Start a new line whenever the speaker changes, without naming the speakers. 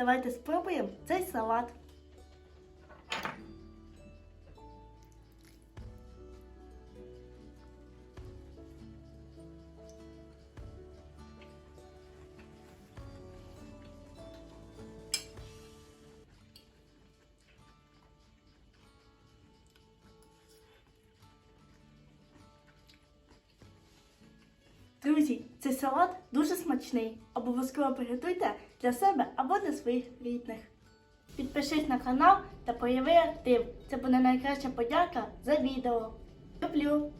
давайте спробуємо цей салат. Друзі, цей салат дуже смачний. Обов'язково приготуйте для себе або для своїх рідних. Підпишись на канал та появи актив. Це буде найкраща подяка за відео. Люблю!